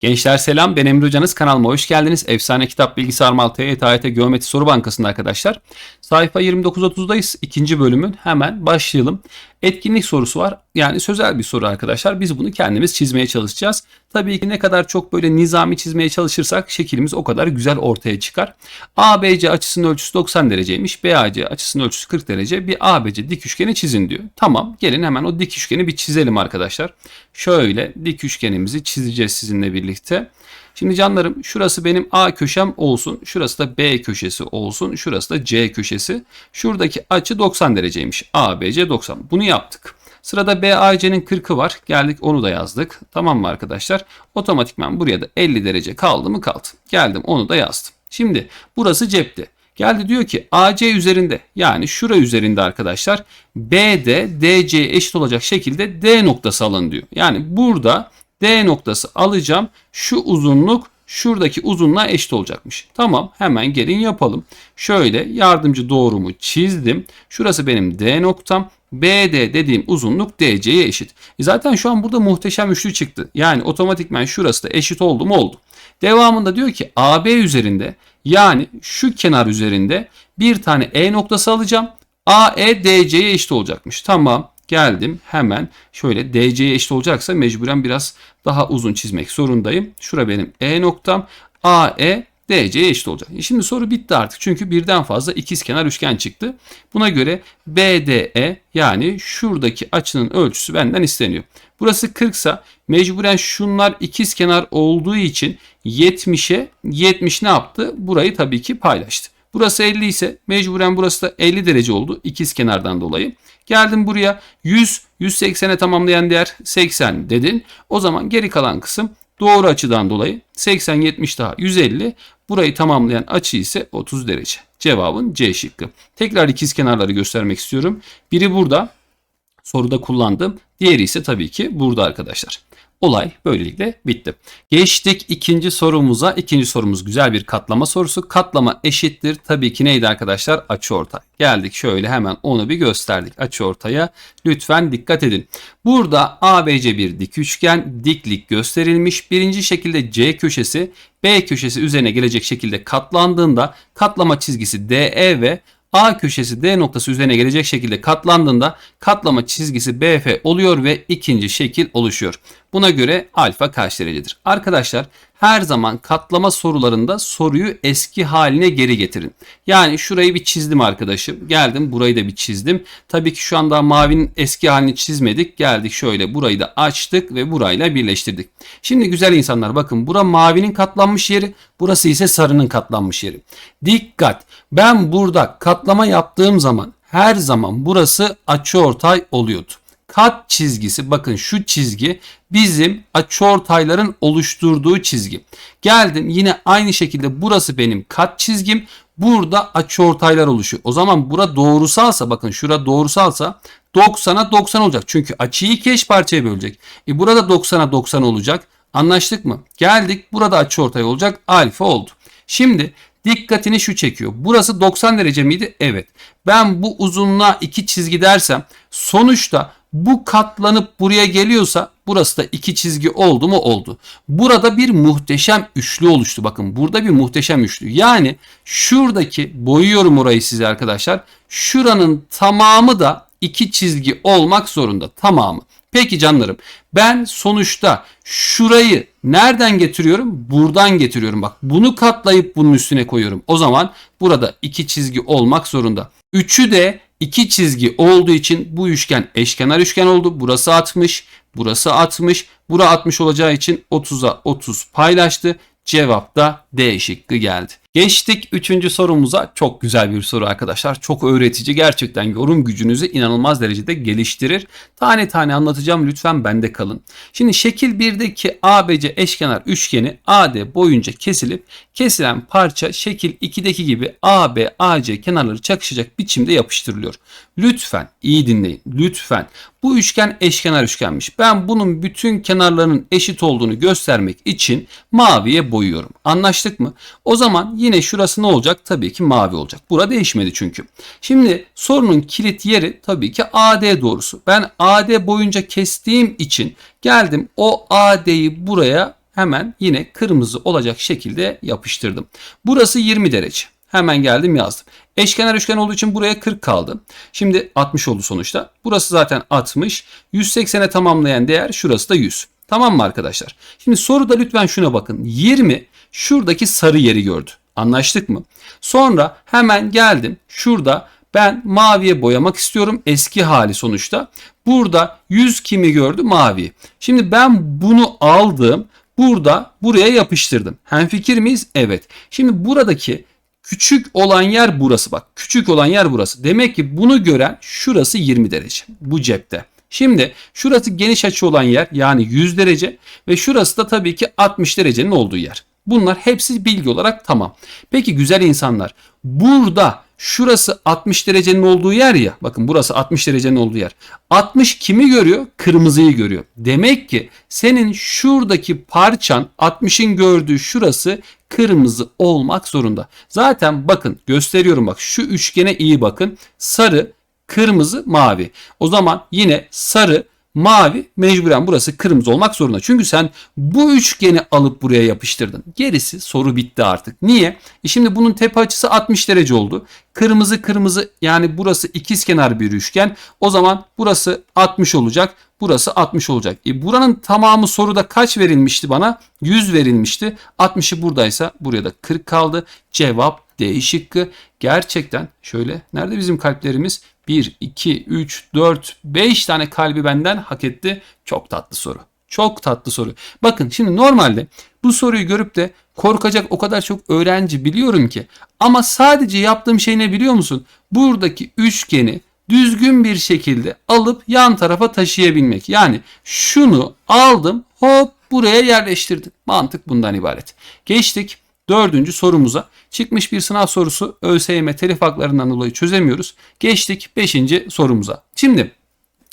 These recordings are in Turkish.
Gençler selam ben Emre Hocanız kanalıma hoş geldiniz. Efsane Kitap Bilgisayar Mal TYT Geometri Soru Bankası'nda arkadaşlar. Sayfa 29.30'dayız. İkinci bölümün hemen başlayalım. Etkinlik sorusu var. Yani sözel bir soru arkadaşlar. Biz bunu kendimiz çizmeye çalışacağız. Tabii ki ne kadar çok böyle nizami çizmeye çalışırsak şeklimiz o kadar güzel ortaya çıkar. ABC açısının ölçüsü 90 dereceymiş. BAC açısının ölçüsü 40 derece. Bir ABC dik üçgeni çizin diyor. Tamam gelin hemen o dik üçgeni bir çizelim arkadaşlar. Şöyle dik üçgenimizi çizeceğiz sizinle birlikte. Şimdi canlarım şurası benim A köşem olsun. Şurası da B köşesi olsun. Şurası da C köşesi. Şuradaki açı 90 dereceymiş. ABC 90. Bunu yaptık. Sırada BAC'nin 40'ı var. Geldik onu da yazdık. Tamam mı arkadaşlar? Otomatikman buraya da 50 derece kaldı mı kaldı. Geldim onu da yazdım. Şimdi burası cepte. Geldi diyor ki AC üzerinde yani şura üzerinde arkadaşlar BD DC eşit olacak şekilde D noktası alın diyor. Yani burada D noktası alacağım. Şu uzunluk şuradaki uzunluğa eşit olacakmış. Tamam hemen gelin yapalım. Şöyle yardımcı doğrumu çizdim. Şurası benim D noktam. BD dediğim uzunluk DC'ye eşit. E zaten şu an burada muhteşem üçlü çıktı. Yani otomatikman şurası da eşit oldu mu oldu. Devamında diyor ki AB üzerinde yani şu kenar üzerinde bir tane E noktası alacağım. AE DC'ye eşit olacakmış. Tamam geldim hemen şöyle DC'ye eşit olacaksa mecburen biraz daha uzun çizmek zorundayım. Şura benim E noktam. AE DC'ye eşit olacak. Şimdi soru bitti artık. Çünkü birden fazla ikizkenar üçgen çıktı. Buna göre BDE yani şuradaki açının ölçüsü benden isteniyor. Burası 40 ise mecburen şunlar ikizkenar olduğu için 70'e 70 ne yaptı? Burayı tabii ki paylaştı. Burası 50 ise mecburen burası da 50 derece oldu ikiz kenardan dolayı. Geldim buraya 100, 180'e tamamlayan değer 80 dedin. O zaman geri kalan kısım doğru açıdan dolayı 80, 70 daha 150. Burayı tamamlayan açı ise 30 derece. Cevabın C şıkkı. Tekrar ikiz kenarları göstermek istiyorum. Biri burada soruda kullandım. Diğeri ise tabii ki burada arkadaşlar. Olay böylelikle bitti. Geçtik ikinci sorumuza. İkinci sorumuz güzel bir katlama sorusu. Katlama eşittir. Tabii ki neydi arkadaşlar? Açıortay. Geldik şöyle hemen onu bir gösterdik. Açıortaya lütfen dikkat edin. Burada ABC bir dik üçgen diklik gösterilmiş. Birinci şekilde C köşesi B köşesi üzerine gelecek şekilde katlandığında katlama çizgisi DE ve A köşesi D noktası üzerine gelecek şekilde katlandığında katlama çizgisi BF oluyor ve ikinci şekil oluşuyor. Buna göre alfa kaç derecedir? Arkadaşlar her zaman katlama sorularında soruyu eski haline geri getirin. Yani şurayı bir çizdim arkadaşım. Geldim burayı da bir çizdim. Tabii ki şu anda mavinin eski halini çizmedik. Geldik şöyle burayı da açtık ve burayla birleştirdik. Şimdi güzel insanlar bakın bura mavinin katlanmış yeri. Burası ise sarının katlanmış yeri. Dikkat ben burada katlama yaptığım zaman her zaman burası açıortay oluyordu kat çizgisi bakın şu çizgi bizim açıortayların oluşturduğu çizgi. Geldim yine aynı şekilde burası benim kat çizgim. Burada açıortaylar oluşuyor. O zaman bura doğrusalsa bakın şura doğrusalsa 90'a 90 olacak. Çünkü açıyı iki eş parçaya bölecek. E burada 90'a 90 olacak. Anlaştık mı? Geldik burada açıortay olacak. Alfa oldu. Şimdi dikkatini şu çekiyor. Burası 90 derece miydi? Evet. Ben bu uzunluğa iki çizgi dersem sonuçta bu katlanıp buraya geliyorsa burası da iki çizgi oldu mu oldu. Burada bir muhteşem üçlü oluştu. Bakın burada bir muhteşem üçlü. Yani şuradaki boyuyorum orayı size arkadaşlar. Şuranın tamamı da iki çizgi olmak zorunda. Tamamı. Peki canlarım ben sonuçta şurayı nereden getiriyorum? Buradan getiriyorum. Bak bunu katlayıp bunun üstüne koyuyorum. O zaman burada iki çizgi olmak zorunda. Üçü de iki çizgi olduğu için bu üçgen eşkenar üçgen oldu. Burası 60, burası 60, bura 60 olacağı için 30'a 30 paylaştı. Cevap da D şıkkı geldi. Geçtik 3. sorumuza. Çok güzel bir soru arkadaşlar. Çok öğretici. Gerçekten yorum gücünüzü inanılmaz derecede geliştirir. Tane tane anlatacağım. Lütfen bende kalın. Şimdi şekil 1'deki ABC eşkenar üçgeni AD boyunca kesilip kesilen parça şekil 2'deki gibi AB, AC kenarları çakışacak biçimde yapıştırılıyor. Lütfen iyi dinleyin. Lütfen. Bu üçgen eşkenar üçgenmiş. Ben bunun bütün kenarlarının eşit olduğunu göstermek için maviye boyuyorum. Anlaştık mı? O zaman yine şurası ne olacak? Tabii ki mavi olacak. Bura değişmedi çünkü. Şimdi sorunun kilit yeri tabii ki AD doğrusu. Ben AD boyunca kestiğim için geldim o AD'yi buraya hemen yine kırmızı olacak şekilde yapıştırdım. Burası 20 derece. Hemen geldim yazdım. Eşkenar üçgen olduğu için buraya 40 kaldı. Şimdi 60 oldu sonuçta. Burası zaten 60. 180'e tamamlayan değer şurası da 100. Tamam mı arkadaşlar? Şimdi soruda lütfen şuna bakın. 20 şuradaki sarı yeri gördü. Anlaştık mı? Sonra hemen geldim. Şurada ben maviye boyamak istiyorum. Eski hali sonuçta. Burada 100 kimi gördü? Mavi. Şimdi ben bunu aldım. Burada buraya yapıştırdım. Hemfikir miyiz? Evet. Şimdi buradaki küçük olan yer burası bak. Küçük olan yer burası. Demek ki bunu gören şurası 20 derece. Bu cepte. Şimdi şurası geniş açı olan yer yani 100 derece ve şurası da tabii ki 60 derecenin olduğu yer. Bunlar hepsi bilgi olarak tamam. Peki güzel insanlar burada şurası 60 derecenin olduğu yer ya bakın burası 60 derecenin olduğu yer. 60 kimi görüyor? Kırmızıyı görüyor. Demek ki senin şuradaki parçan 60'ın gördüğü şurası kırmızı olmak zorunda. Zaten bakın gösteriyorum bak şu üçgene iyi bakın. Sarı, kırmızı, mavi. O zaman yine sarı, mavi mecburen burası kırmızı olmak zorunda. Çünkü sen bu üçgeni alıp buraya yapıştırdın. Gerisi soru bitti artık. Niye? E şimdi bunun tepe açısı 60 derece oldu. Kırmızı kırmızı yani burası ikizkenar bir üçgen. O zaman burası 60 olacak. Burası 60 olacak. E buranın tamamı soruda kaç verilmişti bana? 100 verilmişti. 60'ı buradaysa buraya da 40 kaldı. Cevap D şıkkı. Gerçekten şöyle nerede bizim kalplerimiz? 1, 2, 3, 4, 5 tane kalbi benden hak etti. Çok tatlı soru. Çok tatlı soru. Bakın şimdi normalde bu soruyu görüp de korkacak o kadar çok öğrenci biliyorum ki. Ama sadece yaptığım şey ne biliyor musun? Buradaki üçgeni düzgün bir şekilde alıp yan tarafa taşıyabilmek. Yani şunu aldım hop buraya yerleştirdim. Mantık bundan ibaret. Geçtik dördüncü sorumuza. Çıkmış bir sınav sorusu ÖSYM telif haklarından dolayı çözemiyoruz. Geçtik beşinci sorumuza. Şimdi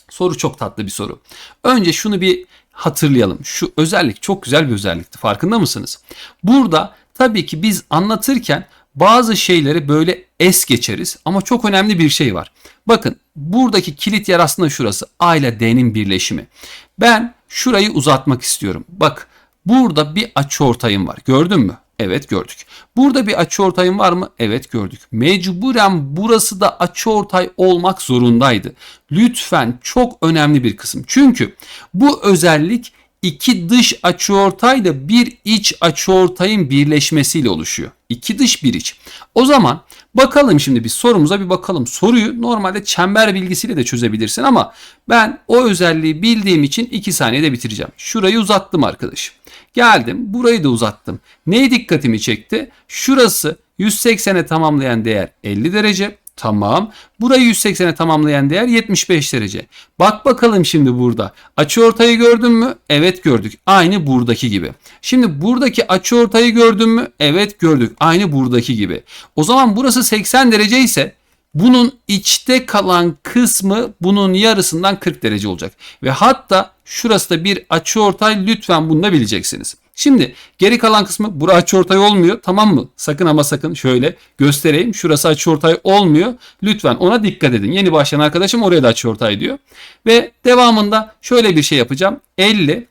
soru çok tatlı bir soru. Önce şunu bir hatırlayalım. Şu özellik çok güzel bir özellikti. Farkında mısınız? Burada tabii ki biz anlatırken bazı şeyleri böyle es geçeriz ama çok önemli bir şey var. Bakın buradaki kilit yer aslında şurası. A ile D'nin birleşimi. Ben şurayı uzatmak istiyorum. Bak burada bir açıortayım var. Gördün mü? Evet gördük. Burada bir açıortayım var mı? Evet gördük. Mecburen burası da açıortay olmak zorundaydı. Lütfen çok önemli bir kısım. Çünkü bu özellik iki dış açıortayla bir iç açıortayın birleşmesiyle oluşuyor. İki dış bir iç. O zaman bakalım şimdi bir sorumuza bir bakalım. Soruyu normalde çember bilgisiyle de çözebilirsin ama ben o özelliği bildiğim için 2 saniyede bitireceğim. Şurayı uzattım arkadaşım. Geldim burayı da uzattım. Neye dikkatimi çekti? Şurası 180'e tamamlayan değer 50 derece. Tamam. Burayı 180'e tamamlayan değer 75 derece. Bak bakalım şimdi burada. Açıortayı gördün mü? Evet gördük. Aynı buradaki gibi. Şimdi buradaki açıortayı gördün mü? Evet gördük. Aynı buradaki gibi. O zaman burası 80 derece ise bunun içte kalan kısmı bunun yarısından 40 derece olacak. Ve hatta şurası da bir açıortay lütfen bunu da bileceksiniz. Şimdi geri kalan kısmı bura açıortay olmuyor tamam mı? Sakın ama sakın şöyle göstereyim. Şurası açıortay olmuyor. Lütfen ona dikkat edin. Yeni başlayan arkadaşım oraya da açıortay diyor. Ve devamında şöyle bir şey yapacağım. 50,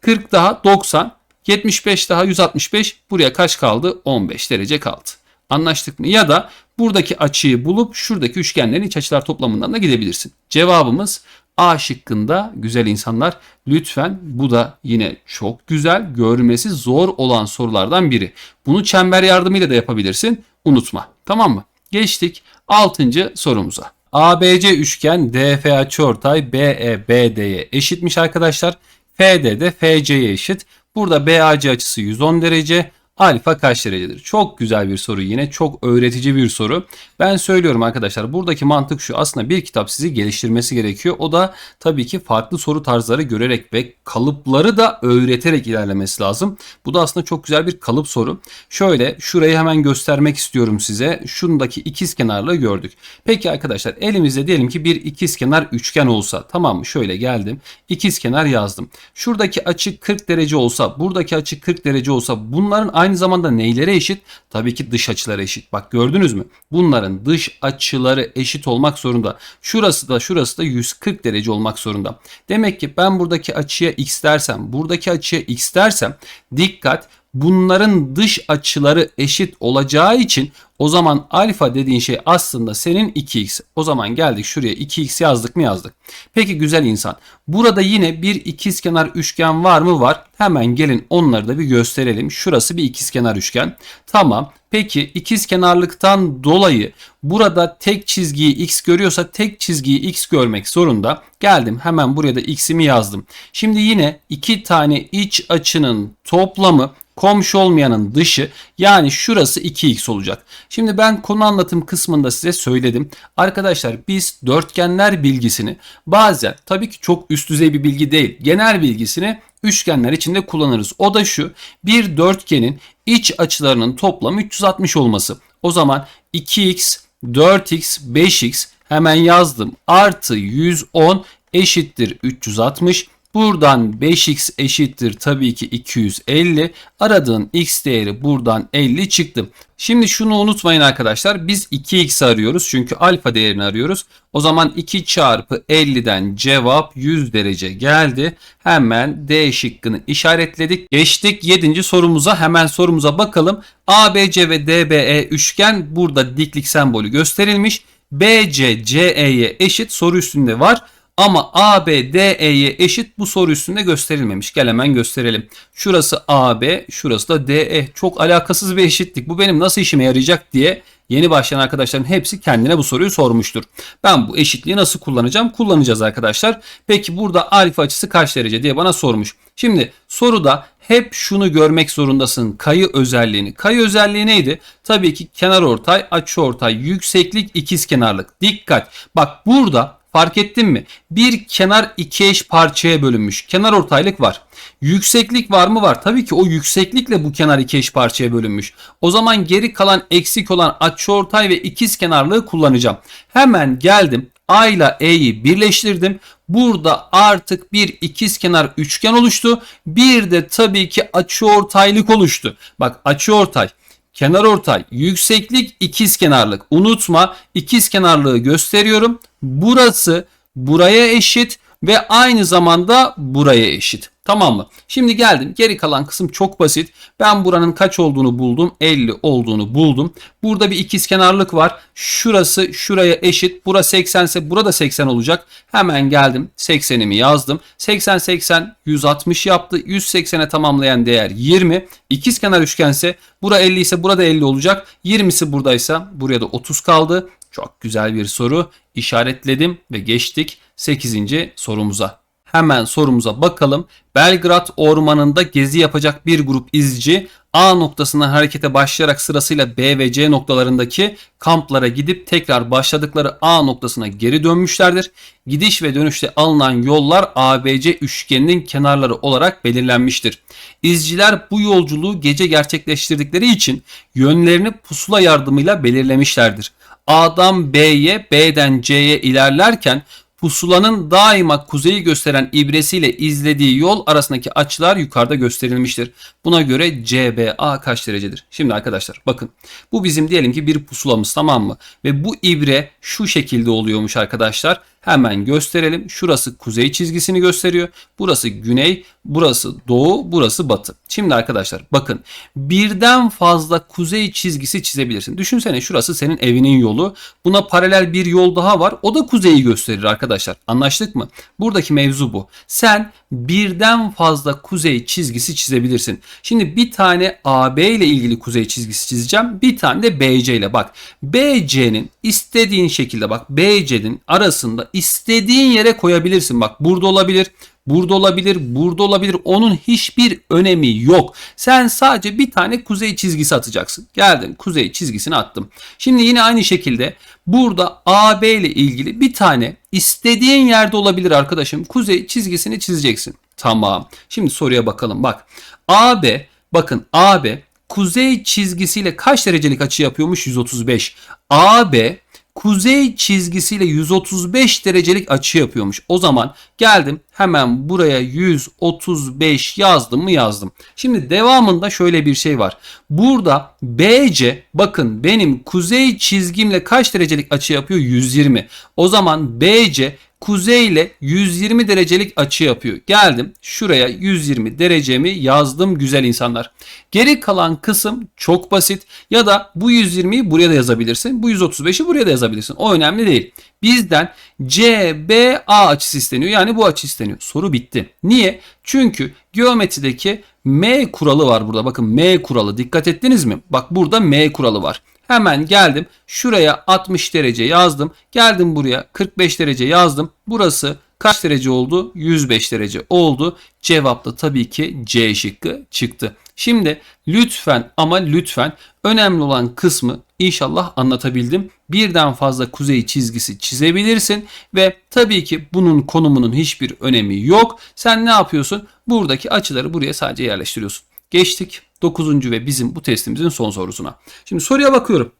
40 daha 90, 75 daha 165. Buraya kaç kaldı? 15 derece kaldı. Anlaştık mı? Ya da buradaki açıyı bulup şuradaki üçgenlerin iç açılar toplamından da gidebilirsin. Cevabımız A şıkkında güzel insanlar lütfen bu da yine çok güzel görmesi zor olan sorulardan biri. Bunu çember yardımıyla da yapabilirsin. Unutma. Tamam mı? Geçtik 6. sorumuza. ABC üçgen DF açıortay BE BD'ye eşitmiş arkadaşlar. FD de FC'ye eşit. Burada BAC açısı 110 derece. Alfa kaç derecedir? Çok güzel bir soru yine çok öğretici bir soru. Ben söylüyorum arkadaşlar buradaki mantık şu aslında bir kitap sizi geliştirmesi gerekiyor. O da tabii ki farklı soru tarzları görerek ve kalıpları da öğreterek ilerlemesi lazım. Bu da aslında çok güzel bir kalıp soru. Şöyle şurayı hemen göstermek istiyorum size. Şundaki ikiz kenarlığı gördük. Peki arkadaşlar elimizde diyelim ki bir ikiz kenar üçgen olsa tamam mı? Şöyle geldim. İkiz kenar yazdım. Şuradaki açı 40 derece olsa buradaki açı 40 derece olsa bunların aynı zamanda neylere eşit? Tabii ki dış açılara eşit. Bak gördünüz mü? Bunların dış açıları eşit olmak zorunda. Şurası da şurası da 140 derece olmak zorunda. Demek ki ben buradaki açıya x dersem, buradaki açıya x dersem dikkat bunların dış açıları eşit olacağı için o zaman alfa dediğin şey aslında senin 2x. O zaman geldik şuraya 2x yazdık mı yazdık. Peki güzel insan. Burada yine bir ikizkenar üçgen var mı? Var. Hemen gelin onları da bir gösterelim. Şurası bir ikizkenar üçgen. Tamam. Peki ikizkenarlıktan dolayı burada tek çizgiyi x görüyorsa tek çizgiyi x görmek zorunda. Geldim hemen buraya da x'imi yazdım. Şimdi yine iki tane iç açının toplamı komşu olmayanın dışı yani şurası 2x olacak. Şimdi ben konu anlatım kısmında size söyledim. Arkadaşlar biz dörtgenler bilgisini bazen tabii ki çok üst düzey bir bilgi değil genel bilgisini üçgenler içinde kullanırız. O da şu bir dörtgenin iç açılarının toplamı 360 olması. O zaman 2x, 4x, 5x hemen yazdım artı 110 eşittir 360 Buradan 5x eşittir tabii ki 250. Aradığın x değeri buradan 50 çıktı. Şimdi şunu unutmayın arkadaşlar. Biz 2x arıyoruz çünkü alfa değerini arıyoruz. O zaman 2 çarpı 50'den cevap 100 derece geldi. Hemen D şıkkını işaretledik. Geçtik 7. sorumuza. Hemen sorumuza bakalım. ABC ve DBE üçgen burada diklik sembolü gösterilmiş. BC CE'ye eşit soru üstünde var. Ama AB DE'ye eşit bu soru üstünde gösterilmemiş. Gel hemen gösterelim. Şurası AB, şurası da DE. Çok alakasız bir eşitlik. Bu benim nasıl işime yarayacak diye yeni başlayan arkadaşların hepsi kendine bu soruyu sormuştur. Ben bu eşitliği nasıl kullanacağım? Kullanacağız arkadaşlar. Peki burada alfa açısı kaç derece diye bana sormuş. Şimdi soruda hep şunu görmek zorundasın. Kayı özelliğini. Kayı özelliği neydi? Tabii ki kenar ortay, açı ortay, yükseklik, ikizkenarlık. Dikkat. Bak burada Fark ettin mi? Bir kenar iki eş parçaya bölünmüş. Kenar ortaylık var. Yükseklik var mı? Var. Tabii ki o yükseklikle bu kenar iki eş parçaya bölünmüş. O zaman geri kalan eksik olan açıortay ve ikiz kenarlığı kullanacağım. Hemen geldim. A ile E'yi birleştirdim. Burada artık bir ikiz kenar üçgen oluştu. Bir de tabii ki açıortaylık oluştu. Bak açıortay kenar ortay, yükseklik ikiz kenarlık. Unutma ikiz kenarlığı gösteriyorum. Burası buraya eşit ve aynı zamanda buraya eşit. Tamam mı? Şimdi geldim. Geri kalan kısım çok basit. Ben buranın kaç olduğunu buldum. 50 olduğunu buldum. Burada bir ikizkenarlık var. Şurası şuraya eşit. Bura 80 ise burada 80 olacak. Hemen geldim. 80'imi yazdım. 80 80 160 yaptı. 180'e tamamlayan değer 20. İkizkenar üçgense bura 50 ise burada 50 olacak. 20'si buradaysa buraya da 30 kaldı. Çok güzel bir soru. İşaretledim ve geçtik 8. sorumuza. Hemen sorumuza bakalım. Belgrad ormanında gezi yapacak bir grup izci A noktasından harekete başlayarak sırasıyla B ve C noktalarındaki kamplara gidip tekrar başladıkları A noktasına geri dönmüşlerdir. Gidiş ve dönüşte alınan yollar ABC üçgeninin kenarları olarak belirlenmiştir. İzciler bu yolculuğu gece gerçekleştirdikleri için yönlerini pusula yardımıyla belirlemişlerdir. A'dan B'ye, B'den C'ye ilerlerken pusulanın daima kuzeyi gösteren ibresiyle izlediği yol arasındaki açılar yukarıda gösterilmiştir. Buna göre CBA kaç derecedir? Şimdi arkadaşlar bakın bu bizim diyelim ki bir pusulamız tamam mı? Ve bu ibre şu şekilde oluyormuş arkadaşlar. Hemen gösterelim. Şurası kuzey çizgisini gösteriyor. Burası güney, burası doğu, burası batı. Şimdi arkadaşlar bakın birden fazla kuzey çizgisi çizebilirsin. Düşünsene şurası senin evinin yolu. Buna paralel bir yol daha var. O da kuzeyi gösterir arkadaşlar. Anlaştık mı? Buradaki mevzu bu. Sen birden fazla kuzey çizgisi çizebilirsin. Şimdi bir tane AB ile ilgili kuzey çizgisi çizeceğim. Bir tane de BC ile bak. BC'nin istediğin şekilde bak BC'nin arasında istediğin yere koyabilirsin. Bak burada olabilir, burada olabilir, burada olabilir. Onun hiçbir önemi yok. Sen sadece bir tane kuzey çizgisi atacaksın. Geldim kuzey çizgisini attım. Şimdi yine aynı şekilde burada AB ile ilgili bir tane istediğin yerde olabilir arkadaşım. Kuzey çizgisini çizeceksin. Tamam. Şimdi soruya bakalım. Bak AB bakın AB kuzey çizgisiyle kaç derecelik açı yapıyormuş? 135. AB kuzey çizgisiyle 135 derecelik açı yapıyormuş. O zaman geldim hemen buraya 135 yazdım mı yazdım. Şimdi devamında şöyle bir şey var. Burada BC bakın benim kuzey çizgimle kaç derecelik açı yapıyor? 120. O zaman BC kuzeyle 120 derecelik açı yapıyor. Geldim şuraya 120 derecemi yazdım güzel insanlar. Geri kalan kısım çok basit ya da bu 120'yi buraya da yazabilirsin. Bu 135'i buraya da yazabilirsin. O önemli değil. Bizden CBA açısı isteniyor. Yani bu açı isteniyor. Soru bitti. Niye? Çünkü geometrideki M kuralı var burada. Bakın M kuralı dikkat ettiniz mi? Bak burada M kuralı var. Hemen geldim şuraya 60 derece yazdım. Geldim buraya 45 derece yazdım. Burası kaç derece oldu? 105 derece oldu. Cevap da tabii ki C şıkkı çıktı. Şimdi lütfen ama lütfen önemli olan kısmı inşallah anlatabildim. Birden fazla kuzey çizgisi çizebilirsin ve tabii ki bunun konumunun hiçbir önemi yok. Sen ne yapıyorsun? Buradaki açıları buraya sadece yerleştiriyorsun. Geçtik 9. ve bizim bu testimizin son sorusuna. Şimdi soruya bakıyorum.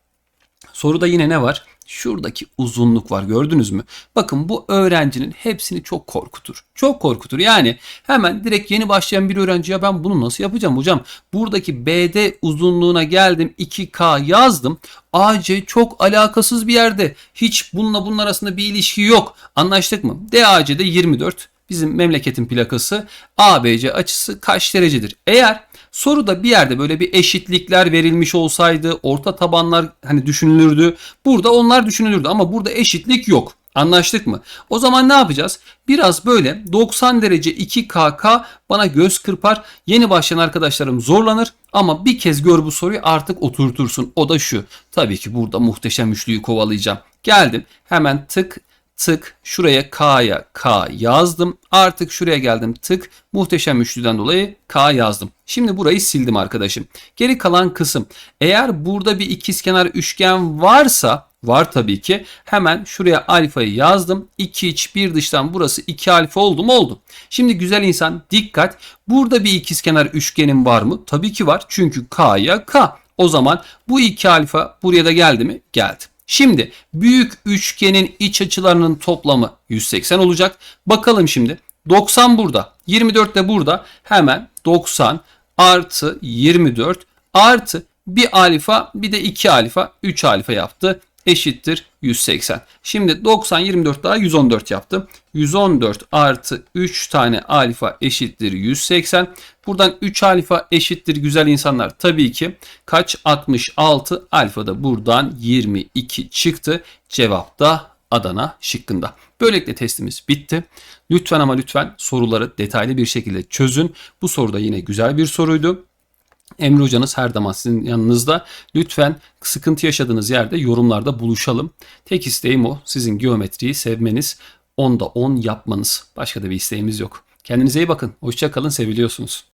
Soruda yine ne var? Şuradaki uzunluk var gördünüz mü? Bakın bu öğrencinin hepsini çok korkutur. Çok korkutur. Yani hemen direkt yeni başlayan bir öğrenciye ben bunu nasıl yapacağım hocam? Buradaki BD uzunluğuna geldim 2K yazdım. AC çok alakasız bir yerde. Hiç bununla bunun arasında bir ilişki yok. Anlaştık mı? DAC'de 24. Bizim memleketin plakası ABC açısı kaç derecedir? Eğer soruda bir yerde böyle bir eşitlikler verilmiş olsaydı orta tabanlar hani düşünülürdü. Burada onlar düşünülürdü ama burada eşitlik yok. Anlaştık mı? O zaman ne yapacağız? Biraz böyle 90 derece 2KK bana göz kırpar. Yeni başlayan arkadaşlarım zorlanır ama bir kez gör bu soruyu artık oturtursun. O da şu. Tabii ki burada muhteşem üçlüyü kovalayacağım. Geldim hemen tık tık şuraya K'ya K yazdım. Artık şuraya geldim tık muhteşem üçlüden dolayı K yazdım. Şimdi burayı sildim arkadaşım. Geri kalan kısım eğer burada bir ikizkenar üçgen varsa var tabii ki. Hemen şuraya alfayı yazdım. 2 iç 1 dıştan burası 2 alfa oldu mu? Oldu. Şimdi güzel insan dikkat. Burada bir ikizkenar üçgenim var mı? Tabii ki var. Çünkü K'ya K. O zaman bu 2 alfa buraya da geldi mi? Geldi. Şimdi büyük üçgenin iç açılarının toplamı 180 olacak. Bakalım şimdi. 90 burada 24 de burada. Hemen 90 artı 24 artı bir alfa bir de 2 alfa 3 alfa yaptı eşittir 180. Şimdi 90 24 daha 114 yaptı. 114 artı 3 tane alfa eşittir 180. Buradan 3 alfa eşittir güzel insanlar. Tabii ki kaç? 66 alfa da buradan 22 çıktı. Cevap da Adana şıkkında. Böylelikle testimiz bitti. Lütfen ama lütfen soruları detaylı bir şekilde çözün. Bu soruda yine güzel bir soruydu. Emre hocanız her zaman sizin yanınızda. Lütfen sıkıntı yaşadığınız yerde yorumlarda buluşalım. Tek isteğim o. Sizin geometriyi sevmeniz, onda 10 yapmanız. Başka da bir isteğimiz yok. Kendinize iyi bakın. Hoşça kalın. Seviliyorsunuz.